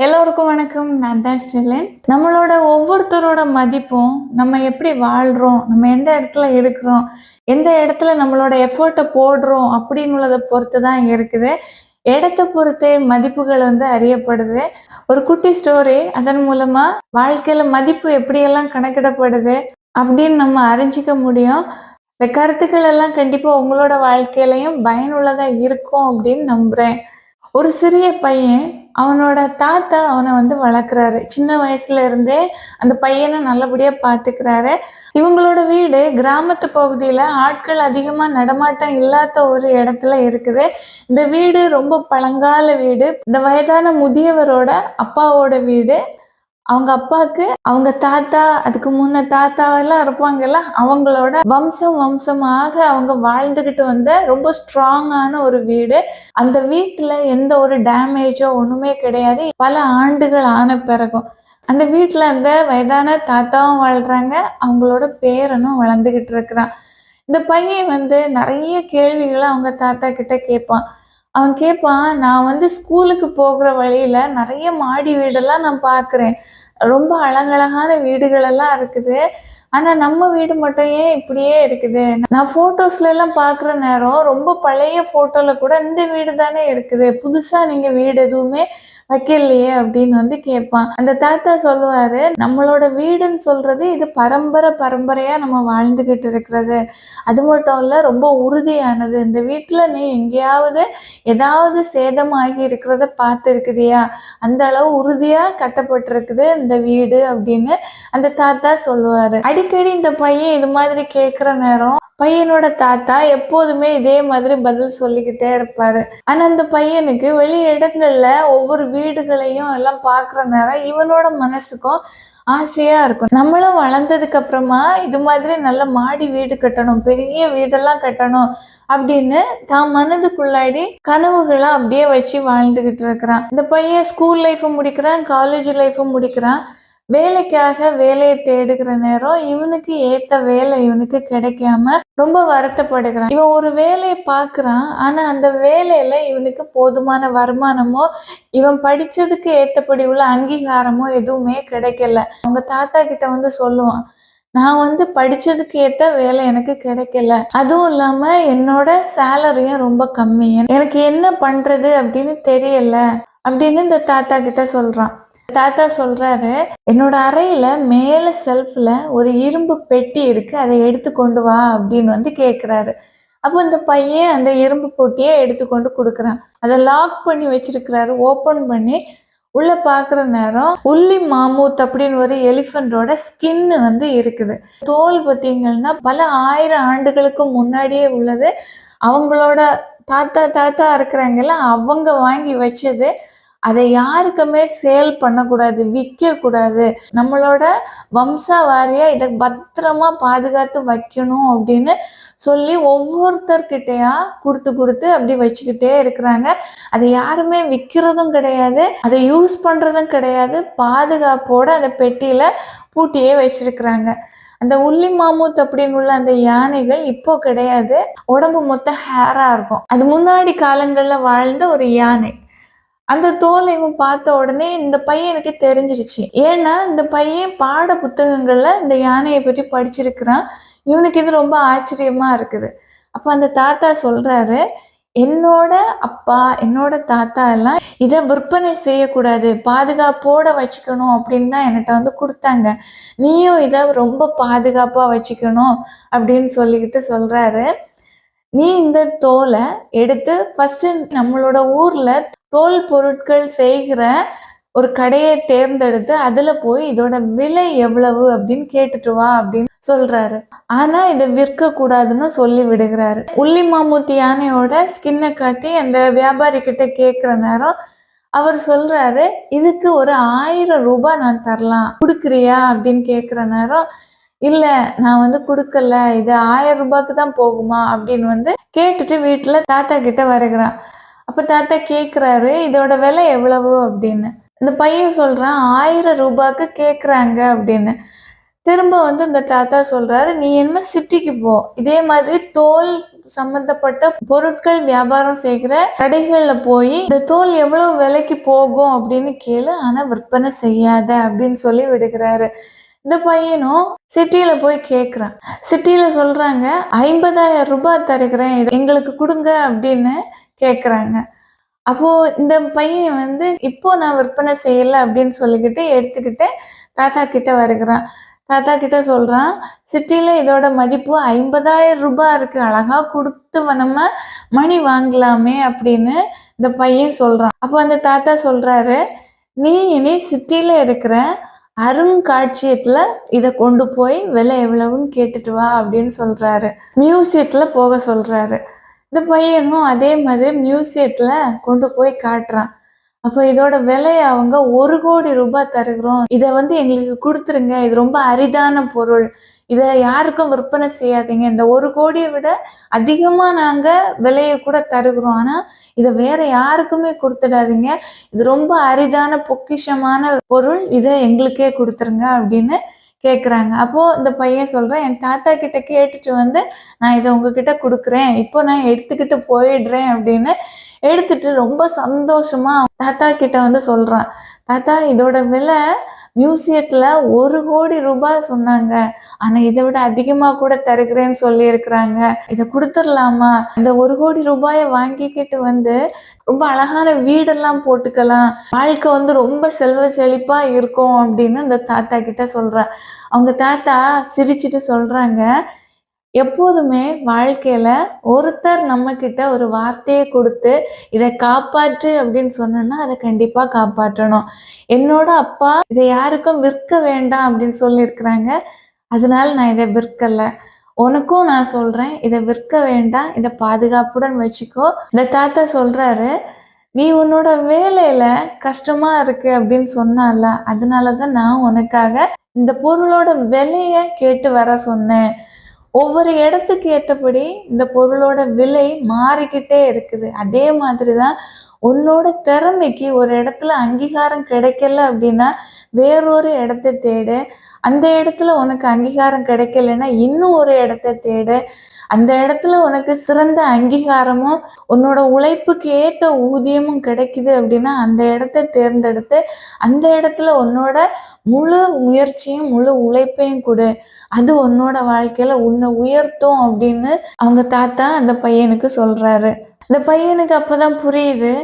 எல்லோருக்கும் வணக்கம். நான் தான் ஸ்டெலின் நம்மளோட ஒவ்வொருத்தரோட மதிப்பும் நம்ம எப்படி வாழ்கிறோம் நம்ம எந்த இடத்துல இருக்கிறோம் எந்த இடத்துல நம்மளோட எஃபர்ட்டை போடுறோம் அப்படின்னுள்ளதை பொறுத்து தான் இருக்குது. இடத்த பொறுத்தே மதிப்புகள் வந்து அறியப்படுது. ஒரு குட்டி ஸ்டோரி அதன் மூலமா வாழ்க்கையில மதிப்பு எப்படியெல்லாம் கணக்கிடப்படுது அப்படின்னு நம்ம அறிஞ்சிக்க முடியும். இந்த கருத்துக்கள் எல்லாம் கண்டிப்பா உங்களோட வாழ்க்கையிலையும் பயனுள்ளதா இருக்கும் அப்படின்னு நம்புறேன். ஒரு சிறிய பையன் அவனோட தாத்தா அவனை வந்து வளர்க்குறாரு. சின்ன வயசுல இருந்தே அந்த பையனை நல்லபடியா பார்த்துக்கிறாரு இவங்களோட வீடு கிராமத்து பகுதியில ஆட்கள் அதிகமா நடமாட்டம் இல்லாத ஒரு இடத்துல இருக்குது. இந்த வீடு ரொம்ப பழங்கால வீடு. இந்த வயதான முதியவரோட அப்பாவோட வீடு. அவங்க அப்பாவுக்கு அவங்க தாத்தா அதுக்கு முன்ன தாத்தா எல்லாம் இருப்பாங்கல்ல அவங்களோட வம்சம் வம்சமாக அவங்க வாழ்ந்துகிட்டு வந்த ரொம்ப ஸ்ட்ராங்கான ஒரு வீடு. அந்த வீட்டுல எந்த ஒரு டேமேஜோ ஒண்ணுமே கிடையாது. பல ஆண்டுகள் ஆன பிறகும். அந்த வீட்டுல அந்த வயதான தாத்தாவும் வாழ்றாங்க அவங்களோட பேரனும் வளர்ந்துகிட்டு இருக்கிறான். இந்த பையன் வந்து நிறைய கேள்விகளை அவங்க தாத்தா கிட்ட கேட்பான். அவன் கேட்பான் நான் வந்து ஸ்கூலுக்கு போகிற வழியில நிறைய மாடி வீடெல்லாம் நான் பார்க்குறேன். ரொம்ப அழகழகான வீடுகள் எல்லாம் இருக்குது. ஆனா நம்ம வீடு மட்டும் ஏன் இப்படியே இருக்குது? நான் ஃபோட்டோஸ்ல எல்லாம் பார்க்குற நேரம் ரொம்ப பழைய ஃபோட்டோவில் கூட இந்த வீடு தானே இருக்குது. புதுசா நீங்கள் வீடு எதுவுமே வைக்கலையே அப்படின்னு வந்து கேட்பான். அந்த தாத்தா சொல்லுவாரு நம்மளோட வீடுன்னு சொல்றது இது பரம்பரை பரம்பரையா நம்ம வாழ்ந்துகிட்டு இருக்கிறது. அது மட்டும் இல்ல ரொம்ப உறுதியானது. இந்த வீட்டுல நீ எங்கேயாவது ஏதாவது சேதமாகி இருக்கிறத பார்த்துருக்குதியா அந்த அளவு உறுதியா கட்டப்பட்டிருக்குது இந்த வீடு அப்படின்னு அந்த தாத்தா சொல்லுவாரு. அடிக்கடி இந்த பையன் இது மாதிரி கேட்குற நேரம் பையனோட தாத்தா எப்போதுமே இதே மாதிரி பதில் சொல்லிக்கிட்டே இருப்பாரு. ஆனா அந்த பையனுக்கு வெளி இடங்கள்ல ஒவ்வொரு வீடுகளையும் எல்லாம் பார்க்குற நேரம் இவனோட மனசுக்கும் ஆசையா இருக்கும். நம்மளும் வளர்ந்ததுக்கு அப்புறமா இது மாதிரி நல்ல மாடி வீடு கட்டணும் பெரிய வீடெல்லாம் கட்டணும் அப்படின்னு தான் மனதுக்குள்ளாடி கனவுகளை அப்படியே வச்சு வாழ்ந்துகிட்டு இருக்கிறான். இந்த பையன் ஸ்கூல் லைஃப்பை முடிக்கிறான் காலேஜ் லைஃப்பை முடிக்கிறான். வேலைக்காக வேலையை தேடுகிற நேரம் இவனுக்கு ஏத்த வேலை இவனுக்கு கிடைக்காம ரொம்ப வருத்தப்படுகிறான். இவன் ஒரு வேலையை பார்க்குறான். ஆனா அந்த வேலையில இவனுக்கு போதுமான வருமானமோ இவன் படிச்சதுக்கு ஏத்தபடி உள்ள அங்கீகாரமோ எதுவுமே கிடைக்கல. அவங்க தாத்தா கிட்ட வந்து சொல்லுவான் நான் வந்து படிச்சதுக்கு ஏத்த வேலை எனக்கு கிடைக்கல. அதுவும் இல்லாம என்னோட சேலரியும் ரொம்ப கம்மி. எனக்கு என்ன பண்றது அப்படின்னு தெரியல. அப்படின்னு இந்த தாத்தா கிட்ட சொல்றான். தாத்தா சொல்றாரு என்னோட அறையில மேல செல்ஃப்ல ஒரு இரும்பு பெட்டி இருக்கு அதை எடுத்து கொண்டு வா அப்படின்னு வந்து கேக்குறாரு. அப்போ இந்த பையன் அந்த இரும்பு பொட்டியை எடுத்துக்கொண்டு கொடுக்குறான். அதை லாக் பண்ணி வச்சிருக்கிறாரு ஓப்பன் பண்ணி. உள்ள பார்க்குற நேரம் உள்ளி மாமூத் அப்படின்னு ஒரு எலிஃபண்டோட ஸ்கின்னு வந்து இருக்குது. தோல் பார்த்தீங்கன்னா பல ஆயிரம் ஆண்டுகளுக்கு முன்னாடியே உள்ளது. அவங்களோட தாத்தா தாத்தா இருக்கிறாங்கல்ல அவங்க வாங்கி வச்சது அதை யாருக்குமே சேல் பண்ணக்கூடாது விற்கக்கூடாது. நம்மளோட வம்சாவாரியா இதை பத்திரமா பாதுகாத்து வைக்கணும் அப்படின்னு சொல்லி ஒவ்வொருத்தர்கிட்டயா கொடுத்து கொடுத்து அப்படி வச்சுக்கிட்டே இருக்கிறாங்க. அதை யாருமே விற்கிறதும் கிடையாது அதை யூஸ் பண்ணுறதும் கிடையாது. பாதுகாப்போடு அந்த பெட்டியில் பூட்டியே வச்சிருக்கிறாங்க. அந்த உள்ளி மாமூத் அப்படின்னு உள்ள அந்த யானைகள் இப்போ கிடையாது. உடம்பு மொத்தம் ஹேராக இருக்கும். அது முன்னாடி காலங்களில் வாழ்ந்த ஒரு யானை. அந்த தோலை இவன் பார்த்த உடனே இந்த பையன் எனக்கு தெரிஞ்சிருச்சு. ஏன்னா இந்த பையன் பாட புத்தகங்கள்ல இந்த யானையை பற்றி படிச்சிருக்கிறான். இவனுக்கு இது ரொம்ப ஆச்சரியமா இருக்குது. அப்ப அந்த தாத்தா சொல்றாரு என்னோட அப்பா என்னோட தாத்தா எல்லாம் இதை விற்பனை செய்யக்கூடாது. பாதுகாப்போட வச்சுக்கணும் அப்படின்னு தான் என்கிட்ட வந்து கொடுத்தாங்க. நீயும் இதை ரொம்ப பாதுகாப்பா வச்சுக்கணும் அப்படின்னு சொல்லிக்கிட்டு சொல்றாரு. நீ இந்த தோலை எடுத்து ஃபர்ஸ்ட் நம்மளோட ஊர்ல தோல் பொருட்கள் செய்கிற ஒரு கடையை தேர்ந்தெடுத்து அதுல போய் இதோட விலை எவ்வளவு அப்படின்னு கேட்டுட்டு வா அப்படின்னு சொல்றாரு. ஆனா இதை விற்க கூடாதுன்னு சொல்லி விடுகிறாரு. உள்ளி மாமூத்தி யானையோட ஸ்கின்னை காட்டி அந்த வியாபாரி கிட்ட கேட்கிற நேரம் அவர் சொல்றாரு இதுக்கு ஒரு ஆயிரம் ரூபாய் நான் தரலாம். கொடுக்குறியா? அப்படின்னு கேட்குற நேரம் இல்ல நான் வந்து கொடுக்கல. இது ஆயிரம் ரூபாய்க்கு தான் போகுமா? அப்படின்னு வந்து கேட்டுட்டு வீட்டுல தாத்தா கிட்ட வருகிறான். அப்ப தாத்தா கேக்குறாரு இதோட விலை எவ்வளவு அப்படின்னு. இந்த பையன் சொல்றான் ஆயிரம் ரூபாய்க்கு கேட்குறாங்க அப்படின்னு. திரும்ப வந்து இந்த தாத்தா சொல்றாரு நீ என்ன சிட்டிக்கு போ. இதே மாதிரி தோல் சம்பந்தப்பட்ட பொருட்கள் வியாபாரம் செய்கிற கடைகள்ல போய் இந்த தோல் எவ்வளவு விலைக்கு போகும் அப்படின்னு கேளு ஆனா விற்பனை செய்யாத அப்படின்னு சொல்லி விடுகிறாரு. இந்த பையனும் சிட்டியில போய் கேட்குறான் சிட்டியில சொல்றாங்க ஐம்பதாயிரம் ரூபாய் தருகிறேன் எங்களுக்கு கொடுங்க அப்படின்னு. கேட்குறாங்க அப்போ இந்த பையன் வந்து இப்போ நான் விற்பனை செய்யலை அப்படின்னு சொல்லிக்கிட்டு எடுத்துக்கிட்டு தாத்தா கிட்ட வருகிறான். தாத்தா கிட்ட சொல்கிறான் சிட்டியில் இதோட மதிப்பு ஐம்பதாயிரம் ரூபாய் இருக்குது அழகாக கொடுத்து நம்ம மணி வாங்கலாமே அப்படின்னு இந்த பையன் சொல்கிறான் அப்போ அந்த தாத்தா சொல்கிறாரு நீ இனி சிட்டியில் இருக்கிற அருங்காட்சியத்தில் இதை கொண்டு போய் விலை எவ்வளவுன்னு கேட்டுட்டு வா அப்படின்னு சொல்கிறாரு மியூசியத்தில் போக சொல்கிறாரு இந்த பையனும் அதே மாதிரி மியூசியத்துல கொண்டு போய் காட்டுறான். அப்போ இதோட விலையை அவங்க ஒரு கோடி ரூபாய் தருகிறோம். இதை வந்து எங்களுக்கு கொடுத்துருங்க. இது ரொம்ப அரிதான பொருள். இதை யாருக்கும் விற்பனை செய்யாதீங்க. இந்த ஒரு கோடியை விட அதிகமா நாங்க விலையை கூட தருகிறோம். ஆனா இதை வேற யாருக்குமே கொடுத்துடாதீங்க. இது ரொம்ப அரிதான பொக்கிஷமான பொருள். இதை எங்களுக்கே கொடுத்துருங்க அப்படின்னு கேட்குறாங்க அப்போ இந்த பையன் சொல்றேன் என் தாத்தா கிட்ட கேட்டுட்டு வந்து நான் இதை உங்ககிட்ட கொடுக்குறேன். இப்போ நான் எடுத்துக்கிட்டு போயிடுறேன். அப்படின்னு எடுத்துட்டு ரொம்ப சந்தோஷமா தாத்தா கிட்ட வந்து சொல்றான். தாத்தா இதோட விலை மியூசியத்துல ஒரு கோடி ரூபாய் சொன்னாங்க. ஆனா இதை விட அதிகமா கூட தருகிறேன்னு சொல்லியிருக்கிறாங்க. இதை கொடுத்துடலாமா? இந்த ஒரு கோடி ரூபாயை வாங்கிக்கிட்டு வந்து ரொம்ப அழகான வீடெல்லாம் போட்டுக்கலாம். வாழ்க்கை வந்து ரொம்ப செல்வ செழிப்பா இருக்கும் அப்படின்னு இந்த தாத்தா கிட்ட சொல்கிறேன் அவங்க தாத்தா சிரிச்சிட்டு சொல்றாங்க. எப்போதுமே வாழ்க்கையில ஒருத்தர் நம்ம கிட்ட ஒரு வார்த்தையை கொடுத்து இதை காப்பாற்று அப்படின்னு சொன்னோன்னா அதை கண்டிப்பா காப்பாற்றணும். என்னோட அப்பா இதை யாருக்கும் விற்க வேண்டாம் அப்படின்னு சொல்லியிருக்கிறாங்க. அதனால நான் இதை விற்கல. உனக்கும் நான் சொல்றேன் இதை விற்க வேண்டாம் இதை பாதுகாப்புடன் வச்சுக்கோ. இந்த தாத்தா சொல்றாரு நீ உன்னோட வேலையில கஷ்டமா இருக்கு அப்படின்னு சொன்னால அதனாலதான் நான் உனக்காக இந்த பொருளோட விலைய கேட்டு வர சொன்னேன். ஒவ்வொரு இடத்துக்கு ஏற்றபடி இந்த பொருளோட விலை மாறிக்கிட்டே இருக்குது. அதே மாதிரி தான் உன்னோட திறமைக்கு ஒரு இடத்துல அங்கீகாரம் கிடைக்கல அப்படின்னா வேறொரு இடத்த தேடு. அந்த இடத்துல உனக்கு அங்கீகாரம் கிடைக்கலன்னா இன்னும் ஒரு இடத்த தேடு. அந்த இடத்துல உனக்கு சிறந்த அங்கீகாரமும் உன்னோட உழைப்புக்கு ஏற்ற ஊதியமும் கிடைக்குது அப்படின்னா அந்த இடத்த தேர்ந்தெடுத்து அந்த இடத்துல உன்னோட முழு முயற்சியும் முழு உழைப்பையும் கொடு. அது உன்னோட வாழ்க்கையில உன்னை உயர்த்தும் அப்படின்னு அவங்க தாத்தா அந்த பையனுக்கு சொல்றாரு. அந்த பையனுக்கு அப்பதான் புரியுது.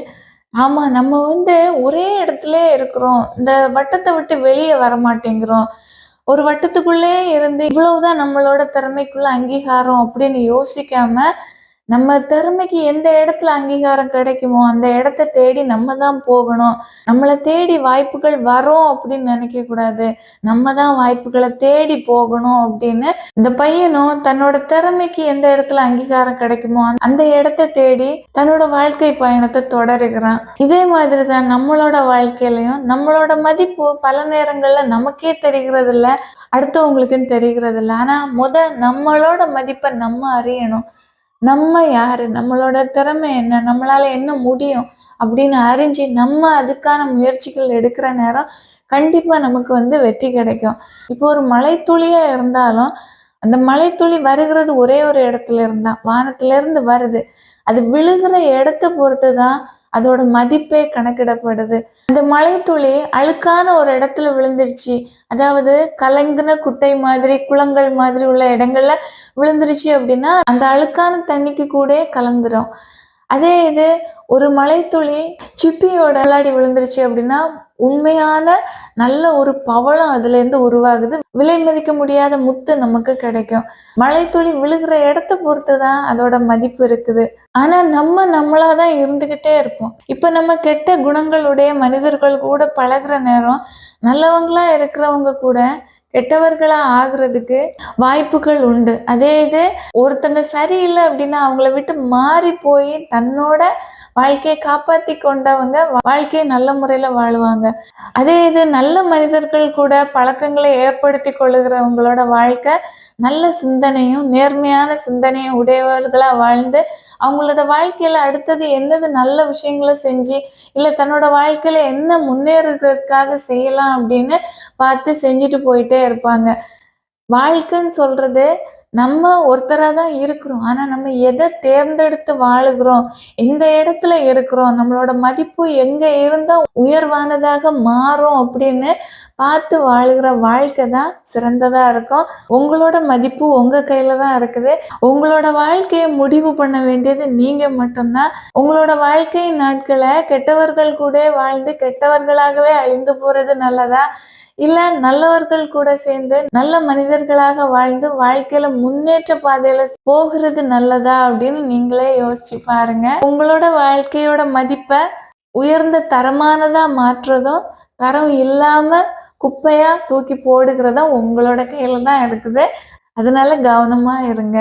ஆமா நம்ம வந்து ஒரே இடத்துல இருக்கிறோம். இந்த வட்டத்தை விட்டு வெளியே வர மாட்டேங்கிறோம் ஒரு வட்டத்துக்குள்ளே இருந்து இவ்வளவுதான் நம்மளோட திறமைக்குள்ள அங்கீகாரம் அப்படின்னு யோசிக்காம நம்ம திறமைக்கு எந்த இடத்துல அங்கீகாரம் கிடைக்குமோ அந்த இடத்த தேடி நம்ம தான் போகணும். நம்மளை தேடி வாய்ப்புகள் வரும் அப்படின்னு நினைக்க கூடாது. நம்ம தான் வாய்ப்புகளை தேடி போகணும் அப்படின்னு இந்த பையனும் தன்னோட திறமைக்கு எந்த இடத்துல அங்கீகாரம் கிடைக்குமோ அந்த- இடத்த தேடி தன்னோட வாழ்க்கை பயணத்தை தொடருகிறான். இதே மாதிரி தான் நம்மளோட வாழ்க்கையிலையும் நம்மளோட மதிப்பு பல நேரங்கள்ல நமக்கே தெரிகிறது இல்ல அடுத்தவங்களுக்கும் தெரிகிறது இல்லை ஆனா முத நம்மளோட மதிப்பை நம்ம அறியணும். நம்ம யாரு? நம்மளோட திறமை என்ன? நம்மளால என்ன முடியும்? அப்படின்னு அறிஞ்சு நம்ம அதுக்கான முயற்சிகள் எடுக்கிற நேரம் கண்டிப்பா நமக்கு வந்து வெற்றி கிடைக்கும். இப்போ ஒரு மலைத்துளியா இருந்தாலும் அந்த மலைத்துளி வருகிறது ஒரே ஒரு இடத்துல இருந்தா வானத்துல இருந்து வருது. அது விழுகிற இடத்த பொறுத்து தான் அதோட மதிப்பே கணக்கிடப்படுது. அந்த மலைத்துளி அழுக்கான ஒரு இடத்துல விழுந்துருச்சு. அதாவது கலங்கின குட்டை மாதிரி குளங்கள் மாதிரி உள்ள இடங்கள்ல விழுந்துருச்சு அப்படின்னா அந்த அழுக்கான தண்ணிக்கு கூட கலந்துரும். அதே இது ஒரு மலைத்துளி சிப்பியோட விளையாடி விழுந்துருச்சு அப்படின்னா உண்மையான நல்ல ஒரு பவளம் அதுல இருந்து உருவாகுது. விலை மதிக்க முடியாத முத்து நமக்கு கிடைக்கும். மலைத்துளி விழுகிற இடத்த பொறுத்து தான் அதோட மதிப்பு இருக்குது. ஆனா நம்ம நம்மளா தான் இருந்துகிட்டே இருப்போம். இப்ப நம்ம கெட்ட குணங்களுடைய மனிதர்கள் கூட பழகுற நேரம் நல்லவங்களா இருக்கிறவங்க கூட கெட்டவர்களா ஆகுறதுக்கு வாய்ப்புகள் உண்டு. அதே இது ஒருத்தங்க சரியில்லை அப்படின்னா அவங்கள விட்டு மாறி போய் தன்னோட வாழ்க்கையை காப்பாத்தி கொண்டவங்க வாழ்க்கையை நல்ல முறையில வாழுவாங்க. அதே இது நல்ல மனிதர்கள் கூட பழக்கங்களை ஏற்படுத்தி கொள்ளுகிறவங்களோட வாழ்க்கை நல்ல சிந்தனையும் நேர்மையான சிந்தனையும் உடையவர்களா வாழ்ந்து அவங்களோட வாழ்க்கையில அடுத்தது என்னது நல்ல விஷயங்களை செஞ்சு இல்ல தன்னோட வாழ்க்கையில என்ன முன்னேறுகிறதுக்காக செய்யலாம் அப்படின்னு பார்த்து செஞ்சுட்டு போயிட்டே இருப்பாங்க. வாழ்க்கைன்னு சொல்றது நம்ம ஒருத்தரா தான் இருக்கிறோம். ஆனா நம்ம எதை தேர்ந்தெடுத்து வாழுகிறோம்? எந்த இடத்துல இருக்கிறோம்? நம்மளோட மதிப்பு எங்க இருந்தால் உயர்வானதாக மாறும் அப்படின்னு பார்த்து வாழுகிற வாழ்க்கை தான் சிறந்ததா இருக்கும். உங்களோட மதிப்பு உங்க கையில தான் இருக்குது. உங்களோட வாழ்க்கையை முடிவு பண்ண வேண்டியது நீங்கள் மட்டும்தான். உங்களோட வாழ்க்கை நாட்களை கெட்டவர்கள் கூட வாழ்ந்து கெட்டவர்களாகவே அழிந்து போறது நல்லதா? இல்ல நல்லவர்கள் கூட சேர்ந்து நல்ல மனிதர்களாக வாழ்ந்து வாழ்க்கையில முன்னேற்ற பாதையில போகிறது நல்லதா அப்படின்னு நீங்களே யோசிச்சு பாருங்க. உங்களோட வாழ்க்கையோட மதிப்பை உயர்ந்த தரமானதா மாற்றுறதும் தரம் இல்லாம குப்பையா தூக்கி போடுகிறதும் உங்களோட கையில தான் இருக்குது. அதனால கவனமா இருங்க.